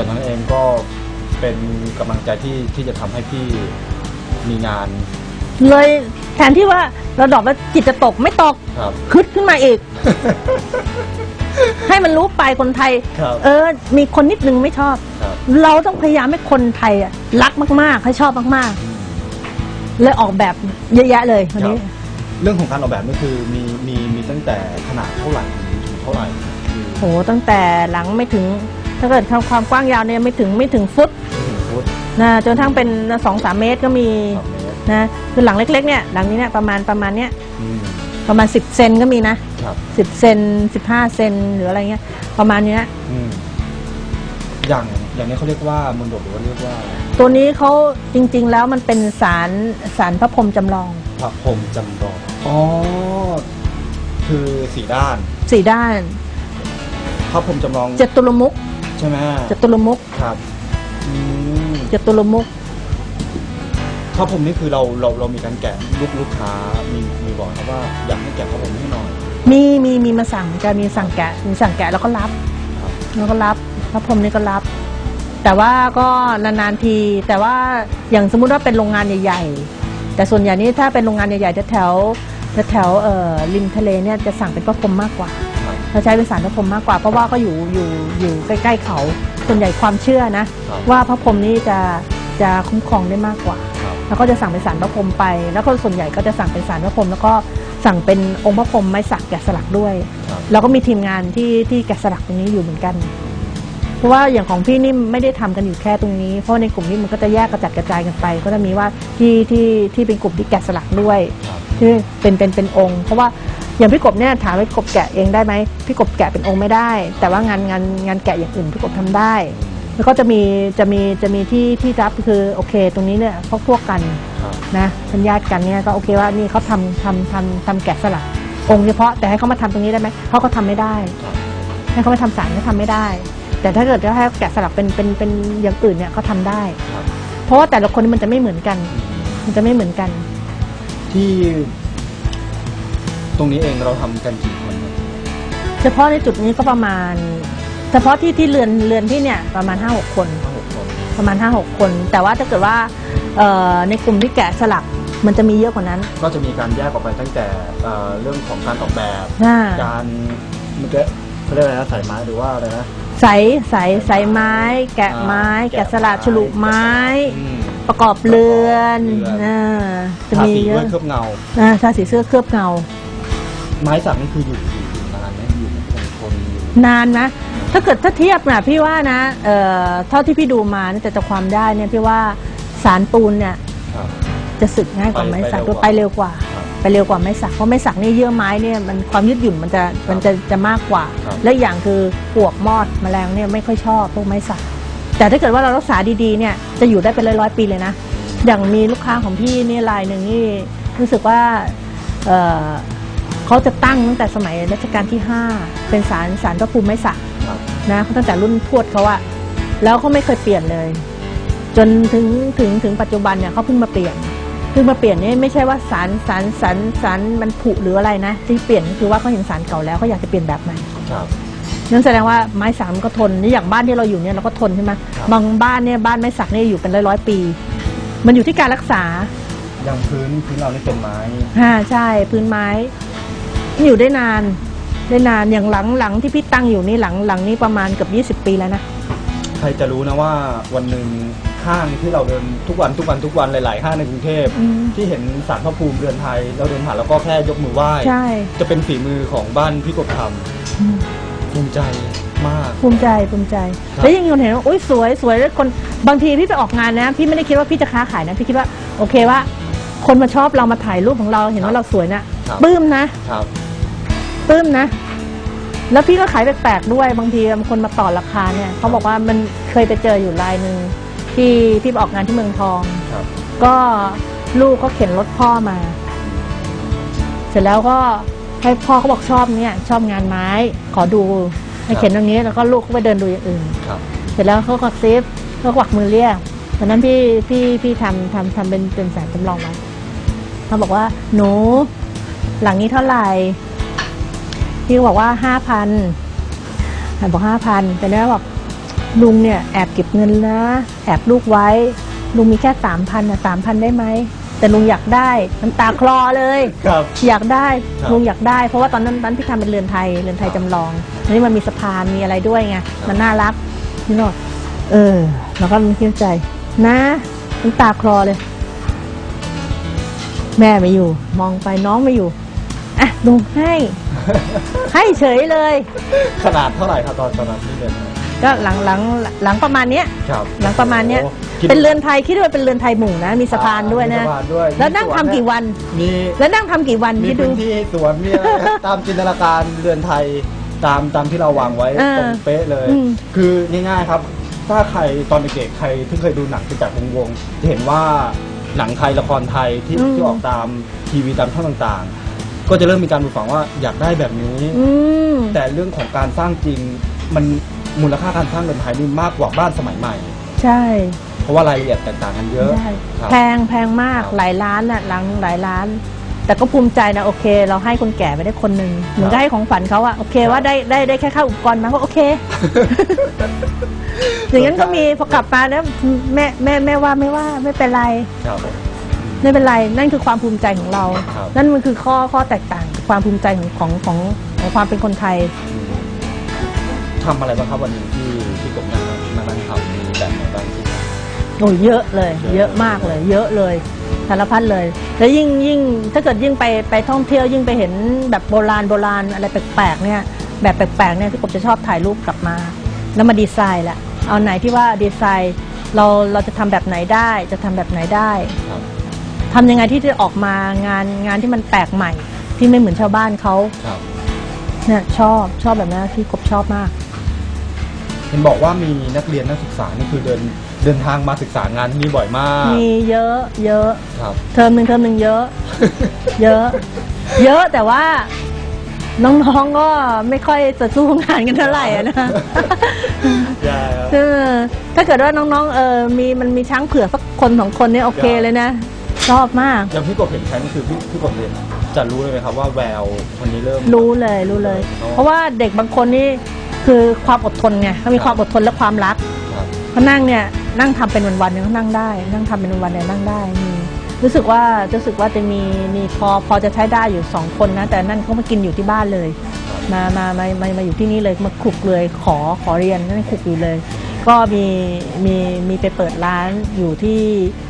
จากนั้นเองก็เป็นกำลังใจที่ที่จะทำให้พี่มีงานเลยแทนที่ว่าเราดอกว่าจิตจะตกไม่ตกครับ คึดขึ้นมาอีก ให้มันรู้ไปคนไทย ครับ เออ มีคนนิดนึงไม่ชอบ ครับเราต้องพยายามให้คนไทยอะรักมากๆ ให้ชอบมากอืมๆ เลยออกแบบเยอะแยะเลยวันนี้ ครับเรื่องของการออกแบบนี่คือมีมีมีตั้งแต่ขนาดเท่าไหร่ถึงเท่าไหร่คือโหตั้งแต่หลังไม่ถึง ถ้าเกิดทำความกว้างยาวเนี่ยไม่ถึงไม่ถึงฟุตไม่ถึงฟุตนะจนทั้งเป็นสองสามเมตรก็มีสามเมตรนะคือหลังเล็กๆเนี่ยหลังนี้เนี่ยประมาณประมาณเนี้ยอืมประมาณ 10เซนก็มีนะครับ10เซน15เซนหรืออะไรเงี้ยประมาณเนี้ยอืมอย่างอย่างนี้เขาเรียกว่ามนดบหรือว่าเรียกว่าตัวนี้เขาจริง ๆ แล้วมันเป็นสารสารพระพรหมจำลองพระพรหมจำลองอ๋อคือสีด้านสี่ด้านพระพรหมจำลองจตุรมุก ใช่ไหมจตุรมุกครับอืมจตุรมุกพระพรหมนี่คือเราเราเรามีการแกะลูกลูกค้ามีมีบอกครับว่าอยากให้แกะพระพรหมให้หน่อย มีมีมีมาสั่งจะมีสั่งแกะมีสั่งแกะแล้วก็รับครับ แล้วก็รับพระพรหมนี่ก็รับ แต่ว่าก็นานๆที แต่ว่าอย่างสมมุติว่าเป็นโรงงานใหญ่ ๆ แต่ส่วนใหญ่นี่ถ้าเป็นโรงงานใหญ่ๆแถวๆแถวๆเอ่อริมทะเลเนี่ยจะสั่งเป็นพระพรหมมากกว่าครับ เราใช้เป็นสารพระพรหมมากกว่าเพราะว่าก็อยู่อยู่อยู่ใกล้ ๆ เขาส่วนใหญ่ความเชื่อนะ ครับว่าพระพรหมนี่จะจะคุ้มครองได้มากกว่า ครับ แล้วก็จะสั่งเป็นสารพระพรหมไป แล้วก็ส่วนใหญ่ก็จะสั่งเป็นสารพระพรหมแล้วก็สั่งเป็นองค์พระพรหมไม้สักแกะสลักด้วย ครับ แล้วก็มีทีมงานที่ที่แกะสลักตรงนี้อยู่เหมือนกัน เพราะว่าอย่างของพี่นี่ไม่ได้ทำกันอยู่แค่ตรงนี้ เพราะในกลุ่มนี้มันก็จะแยกกระจัดกระจายกันไป ก็จะมีว่าที่ที่ที่เป็นกลุ่มที่แกะสลักด้วย ครับ ที่เป็นเป็นเป็นองค์ เพราะว่า อย่างพี่กบเนี่ยถามว่าพี่กบแกะเองได้ไหมพี่กบแกะเป็นองค์ไม่ได้ แต่ว่างานงานงานแกะอย่างอื่นพี่กบทำได้ แล้วก็จะมีจะมีจะมีที่ที่รับคือโอเค ตรงนี้เนี่ยพวกพวกกันครับนะเป็นญาติกันเนี่ยก็โอเคว่านี่เขาทำทำทำทำแกะสลักองค์เฉพาะแต่ให้เขามาทำตรงนี้ได้ไหมเขาก็ทำไม่ได้ครับให้เขาไปทำสารเขาทำไม่ได้ แต่ถ้าเกิดจะให้แกะสลักเป็นเป็นเป็นอย่างอื่นเนี่ยเขาทำได้ครับเพราะว่าแต่ละคนมันจะไม่เหมือนกัน มันจะไม่เหมือนกัน ที่ ตรงนี้เองเราทำกันกี่คนครับเฉพาะในจุดนี้ก็ประมาณ เฉพาะที่ที่เรือนเรือนที่เนี่ยประมาณ5้าหกคน ห้าหกคนประมาณ5้าหกคน แต่ว่าถ้าเกิดว่าเอ่อในกลุ่มที่แกะสลักมันจะมีเยอะกว่านั้นก็จะมีการแยกออกไปตั้งแต่เอ่อเรื่องของการออกแบบ อ่าการเมื่อกี้เขาเรียกอะไรนะสายไม้หรือว่าอะไรนะใสใสใสไม้ แกะไม้อ่าแกะสลักฉลุไม้ อืม ประกอบเรือนประกอบเรือน อ่าจะทามีสีเยด้วอะยเคลือบเงา อ่าทาสีเสื้อเคลือบเงา ไม้สักนี่คืออยู่อยู่อยู่นานไหมอยู่คงทนอยู่นานนะ ถ้าเกิดถ้าเทียบนะพี่ว่านะเอ่อเท่าที่พี่ดูมาเนี่ยแต่จะความได้เนี่ยพี่ว่าสารปูนเนี่ยครับ จะสึกง่ายกว่าไปไม้สักไปเร็วกว่าไปเร็วกว่า ครับไปเร็วกว่าไม้สักเพราะไม้สักนี่เยื่อไม้เนี่ยมันความยืดหยุ่นมันจะมันจะจะมากกว่า ครับ และอย่างคือปลวกมอดแมลงเนี่ยไม่ค่อยชอบพวกไม้สัก แต่ถ้าเกิดว่าเรารักษาดีๆเนี่ยจะอยู่ได้เป็นร้อยๆปีเลยนะ อย่างมีลูกค้าของพี่นี่รายหนึ่งนี่รู้สึกว่าเอ่อ เขาจะตั้งตั้งแต่สมัยรัชกาลที่ 5 เป็นสารสารพระภูมิไม้สักครับ นะเขาตั้งแต่รุ่นทวดเขาอะแล้วเขาไม่เคยเปลี่ยนเลย จนถึงถึงถึงปัจจุบันเนี่ยเขาเพิ่งมาเปลี่ยนเพิ่งมาเปลี่ยนนี่ไม่ใช่ว่าสารสารสารสารมันผุหรืออะไรนะที่เปลี่ยนคือว่าเขาเห็นสารเก่าแล้วเขาอยากจะเปลี่ยนแบบใหม่ ครับ นั่นแสดงว่าไม้สักมันก็ทนนี่อย่างบ้านที่เราอยู่เนี่ยเราก็ทนใช่ไหมครับ บางบ้านเนี่ยบ้านไม้สักเนี่ยอยู่เป็นร้อยร้อยๆปี มันอยู่ที่การรักษาอย่างพื้นพื้นเรานี่เป็นไม้ อ่าใช่ พื้นไม้ อยู่ได้นานได้นานอย่างหลังหลังที่พี่ตั้งอยู่นี่หลังหลังนี้ประมาณเกือบ20 ปีแล้วนะ ใครจะรู้นะว่าวันหนึ่งห้างที่เราเดินทุกวันทุกวันทุกวันหลาย ๆ ห้างในกรุงเทพอืมที่เห็นสารพระภูมิเรือนไทย เราเดินผ่านแล้วก็แค่ยกมือไหว้ใช่จะเป็นฝีมือของบ้านพี่กบทอืมำภูมิใจมากภูมิใจภูมิใจครับแล้วยังมีคนเห็นว่าอุ้ยสวยสวยแล้วคนบางทีพี่ไปออกงานนะ พี่ไม่ได้คิดว่าพี่จะค้าขายนะ พี่คิดว่าโอเคว่า คนมาชอบเรามาถ่ายรูปของเราเห็นว่าเราสวยนะครับปลื้มนะครับ ปลื้มนะ แล้วพี่ก็ขายแปลกๆด้วยบางทีบางคนมาต่อราคาเนี่ยเขาบอกว่ามันเคยไปเจออยู่รายหนึ่งที่พี่ไปออกงานที่เมืองทอง ครับ ก็ลูกเขาเข็นรถพ่อมา เสร็จแล้วก็ให้พ่อเขาบอกชอบเนี่ย ชอบงานไม้ ขอดูให้เข็นตรงนี้แล้วก็ลูกก็ไปเดินดูอย่างอื่น ครับ เสร็จแล้วเขาก็ซิฟเขาก็กวักมือเรียกตอนนั้นพี่พี่พี่ทำทำทำเป็นเป็นแสนจำลองไว้เขาบอกว่า หนู หลังนี้เท่าไหร่ พี่ก็บอกว่าห้าพันบอกห้าพันแต่เนี้ยบอกลุงเนี่ยแอบเก็บเงินนะแอบลูกไว้ ลุงมีแค่สามพันอะสามพันได้ไหมแต่ลุงอยากได้น้ำตาคลอเลยครับอยากได้ครับลุงอยากได้ เพราะว่าตอนนั้นตอนพี่ทำเป็นเรือนไทยเรือนไทยจำลองอันนี้มันมีสะพานมีอะไรด้วยไงมันน่ารักนี่เนาะเออเราก็มีคิดในใจนะน้ำตาคลอเลย แม่ไม่อยู่ มองไปน้องไม่อยู่อะ ลุงให้ ให้เฉยเลย ขนาดเท่าไหร่ครับตอนตอนนั้นที่เดินมาก็หลังหลังหลังประมาณเนี้ย ครับหลังประมาณเนี้ย โอ้คิดเป็นเรือนไทยคิดว่าเป็นเรือนไทยหมู่นะ มีสะพานด้วยมีนะสะพานด้วยแล้วนั่งทำกี่วัน มี แล้วนั่งทำกี่วันมีคิดดู พื้นที่สวนมีอะไร ตามจินตนาการเรือนไทยตามตามที่เราวางไว้เออตรงเป๊ะเลย อืมคือง่ายๆครับ ถ้าใครตอนเด็กๆใครที่เคยดูหนังเป็นจากวงวงๆจะเห็นว่าหนังไทยละครไทยที่ที่ออกตามทีวีตามช่องต่างๆ ก็จะเริ่มมีการปลูกฝังว่าอยากได้แบบนี้ อืม แต่เรื่องของการสร้างจริงมันมูลค่าการสร้างเรือนไทยนี่มากกว่าบ้านสมัยใหม่ ใช่ เพราะว่ารายละเอียดแตกต่างกันเยอะใช่ ครับ แพงแพงมากครับหลายล้านน่ะหลังหลายล้าน แต่ก็ภูมิใจนะโอเค เราให้คนแก่ไปได้คนหนึ่งเหมือนครัก็บให้ของฝันเขาอะโอเคว่าได้ได้ได้แค่ค่าอุปกรณ์มาก็โอเค อย่างนั้นก็มีพอกลับมาแล้วแม่แม่แม่ว่าไม่ว่าไม่เป็นไร ครับ ไม่เป็นไรนั่นคือความภูมิใจของเรา ครับ นั่นมันคือข้อข้อแตกต่าง ความภูมิใจของของของของความเป็นคนไทย ทำอะไรบ้างครับวันนี้ที่ที่กบงานมานั่งทำมีแบบไหนบ้างที่ โอ้ยเยอะเลย เยอะเยอะมากเลย เยอะเลยสารพัดเลย แล้วยิ่งยิ่งถ้าเกิดยิ่งไปไปท่องเที่ยวยิ่งไปเห็นแบบโบราณโบราณอะไรแปลกๆเนี่ยแบบแปลกๆเนี่ยที่ผมจะชอบถ่ายรูปกลับมา แล้วมาดีไซน์แหละเอาไหนที่ว่าดีไซน์เราเราจะทำแบบไหนได้จะทำแบบไหนได้ ครับ ทำยังไงที่จะออกมางานงานที่มันแปลกใหม่ ที่ไม่เหมือนชาวบ้านเขาครับเนี่ยชอบชอบแบบนั้นที่กบชอบมาก เห็นบอกว่ามีนักเรียนนักศึกษานี่คือเดินเดินทางมาศึกษางานที่นี่บ่อยมากมีเยอะ เยอะ ครับ เทอมหนึ่งเทอมหนึ่งเยอะ เยอะ เยอะแต่ว่าน้องๆก็ไม่ค่อยจะสู้งานกันเท่าไหร่อะนะ ใช่ครับ เออถ้าเกิดว่าน้องๆ เออ มีมันมีช้างเผือกสักคนสองคนเนี่ยโอเคเลยนะ ชอบมาก อย่างพี่กบเห็นใครนี่คือพี่พี่กบเรียนจะรู้เลยไหมครับว่าแววคนนี้เริ่ม รู้เลยรู้เลยอ๋อเพราะว่าเด็กบางคนนี่คือความอดทนไงเขามีครับความอดทนและความรักครับ เขานั่งเนี่ยนั่งทำเป็นวันๆเนี่ยเขานั่งได้ นั่งทำเป็นวันๆเนี่ยนั่งได้มีรู้สึกว่ารู้สึกว่าจะมีมีพอพอจะใช้ได้อยู่สองคนนะ แต่นั่นเขามากินอยู่ที่บ้านเลยครับมามามามามาอยู่ที่นี่เลยมาคลุกเลยขอขอเรียนนั่นคลุกอยู่เลย ก็มีมีมีไปเปิดร้านอยู่ที่เ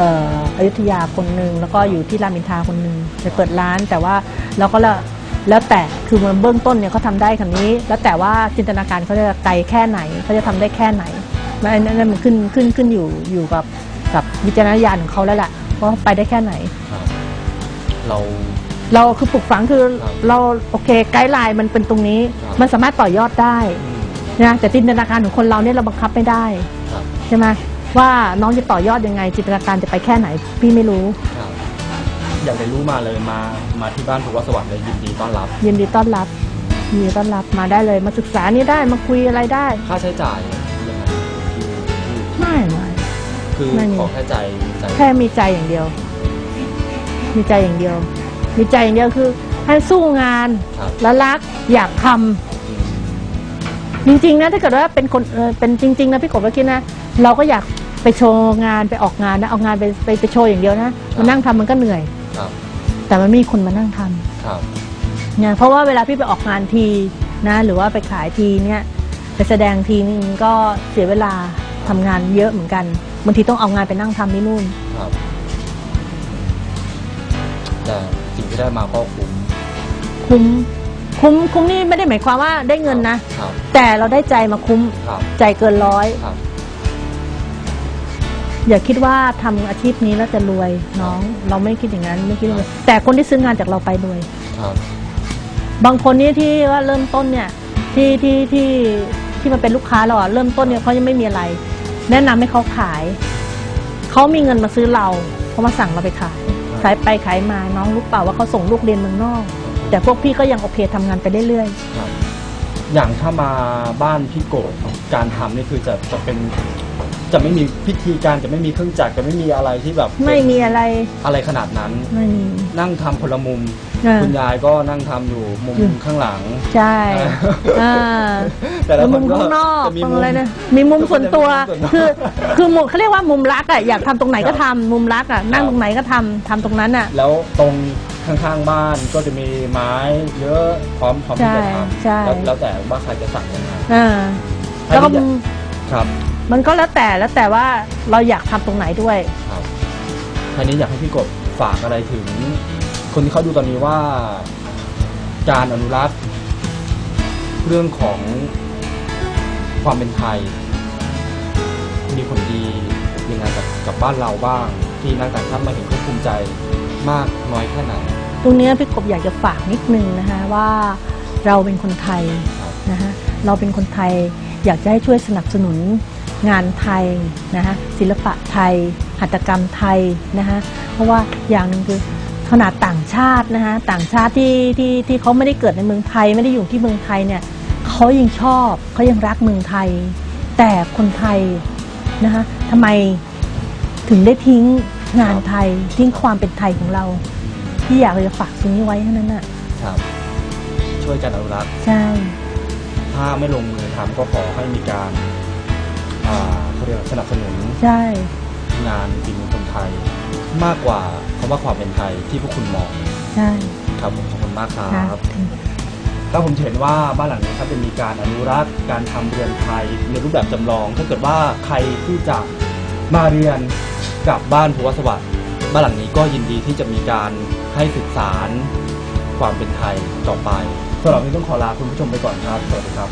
อ่ออยุธยาคนหนึ่งแล้วก็อยู่ที่รามอินทราคนหนึ่งไปเปิดร้านแต่ว่าเราก็ละแล้วแต่คือมันเบื้องต้นเนี่ยเขาทำได้คันนี้ แล้วแต่ว่าจินตนาการเขาจะไกลแค่ไหนเขาจะทำได้แค่ไหนนั่นนั่นมันขึ้นขึ้นขึ้นอยู่อยู่กับกับวิจารณญาณของเขาแล้วแหละว่าไปได้แค่ไหนครับเรา เราคือปลูกฝังคือครับเราโอเคไกด์ไลน์มันเป็นตรงนี้ ครับ มันสามารถต่อยอดได้อืมนะแต่จินตนาการของคนเราเนี่ยเราบังคับไม่ได้ ครับ ใช่ไหม ว่าน้องจะต่อยอดยังไง จินตนาการจะไปแค่ไหน พี่ไม่รู้ครับอยากได้รู้มาเลยมามาที่บ้านภูวสวัสดิ์เลยยินดีต้อนรับ ยินดีต้อนรับยินดีต้อนรับมาได้เลย มาศึกษานี่ได้มาคุยอะไรได้ ค่าใช้จ่ายยังไงที่ที่ไม่ไม่คือไม่มีขอแค่ใจใจแค่มีใจอย่างเดียว มีใจอย่างเดียว มีใจอย่างเดียวคือ ให้สู้งานครับแล้วรักอยากทำอืมจริงๆนะถ้าเกิดว่าเป็นคนเออเป็นจริง ๆ นะพี่กบก็คิดนะ เราก็อยาก ไปโชว์งานไปออกงานนะเอางานไปไปไปโชว์อย่างเดียวนะมานั่งทำมันก็เหนื่อย ครับแต่มันมีคนมานั่งทำครับเนี่ยเพราะว่าเวลาพี่ไปออกงานทีนะหรือว่าไปขายทีเนี่ยไปแสดงทีนึงก็เสียเวลาทำงานเยอะเหมือนกันบางทีต้องเอางานไปนั่งทำที่นู่น ครับ แต่สิ่งที่ได้มาก็คุ้มคุ้มคุ้มคุ้มนี่ไม่ได้หมายความว่าได้เงินนะ ครับแต่เราได้ใจมาคุ้มครับใจเกินร้อย ครับ อย่าคิดว่าทำอาชีพนี้แล้วจะรวยน้อง เราไม่คิดอย่างนั้นไม่คิดเลยแต่คนที่ซื้องานจากเราไปรวยครับบางคนนี่ที่ว่าเริ่มต้นเนี่ยที่ที่ที่ที่มันเป็นลูกค้าเราอะเริ่มต้นเนี่ยเขายังไม่มีอะไร แนะนำให้เขาขายเขามีเงินมาซื้อเราเขามาสั่งเราไปขายขายไปขายมาน้องรู้เปล่าว่าเขาส่งลูกเรียนเมืองนอก แต่พวกพี่ก็ยังโอเคทำงานไปเรื่อยครับๆอย่างถ้ามาบ้านพี่โกบการทำนี่คือจะจะเป็น จะไม่มีพิธีการจะไม่มีเครื่องจักรจะไม่มีอะไรที่แบบไม่มีอะไรอะไรขนาดนั้น ไม่มี นั่งทำคนละมุม อ่า คุณยายก็นั่งทำอยู่มุมอืมข้างหลัง ใช่อ่าแต่ละแล้วคมุนมก็ข้างนอกจะมีตรงมุม อะไรนะมีมุมส่วนตัวส่วนตัว คือคือมุมเขาเรียกว่ามุมรักอะอยากทำตรงไหนก็ครัทำบมุมรักอะนั่งครับตรงไหนก็ทำทำตรงนั้นอะ แล้วตรงข้างๆบ้านก็จะมีไม้เยอะพร้อมพร้อมที่จะทใช่ำแล้วแล้วแต่ว่าใครจะสั่งยังไงอ่าแล้วก็อันนี้ครับ มันก็แล้วแต่แล้วแต่ว่าเราอยากทำตรงไหนด้วย ครับทีนี้อยากให้พี่กบฝากอะไรถึง คนที่เขาดูตอนนี้ว่า การอนุรักษ์เรื่องของความเป็นไทย มีผลดียังไงกับกับบ้านเราบ้าง ที่นักต่างชาติมาเห็นเขาภูมิใจมากน้อยแค่ไหน ตรงเนี้ยพี่กบอยากจะฝากนิดนึงนะคะว่าเราเป็นคนไทยครับนะคะเราเป็นคนไทยอยากจะให้ช่วยสนับสนุน งานไทยนะคะศิลปะไทย หัตถกรรมไทยนะคะเพราะว่าอย่างหนึ่งคือขนาดต่างชาตินะคะต่างชาติที่ที่ที่เขาไม่ได้เกิดในเมืองไทย ไม่ได้อยู่ที่เมืองไทยเนี่ยเขายังชอบเขายังรักเมืองไทย แต่คนไทยนะคะทำไมถึงได้ทิ้งงานไทยทิ้งความเป็นไทยของเราที่อยากจะฝากตรงนี้ไว้เท่านั้นน่ะครับช่วยกันอนุรักษ์ใช่ ถ้าไม่ลงมือทำก็ขอให้มีการอ่า เขาเรียกว่าสนับสนุนใช่ งานฝีมือคนไทย มากกว่าคำว่าความเป็นไทยที่พวกคุณมองใช่ครับผมขอบคุณมากครัค่ะบแล้วผมเห็นว่าบ้านหลังนี้ครับจะมีการอนุรักษ์การทำเรือนไทยในรูปแบบจำลอง ถ้าเกิดว่าใครที่จะมาเรียนกับบ้านภูวสวัสดิ์บ้านหลังนี้ก็ยินดีที่จะมีการให้ศึกษารความเป็นไทยต่อไปสำหรับวันนี้ต้องขอลาคุณผู้ชมไปก่อนครับ สวัสดีครับ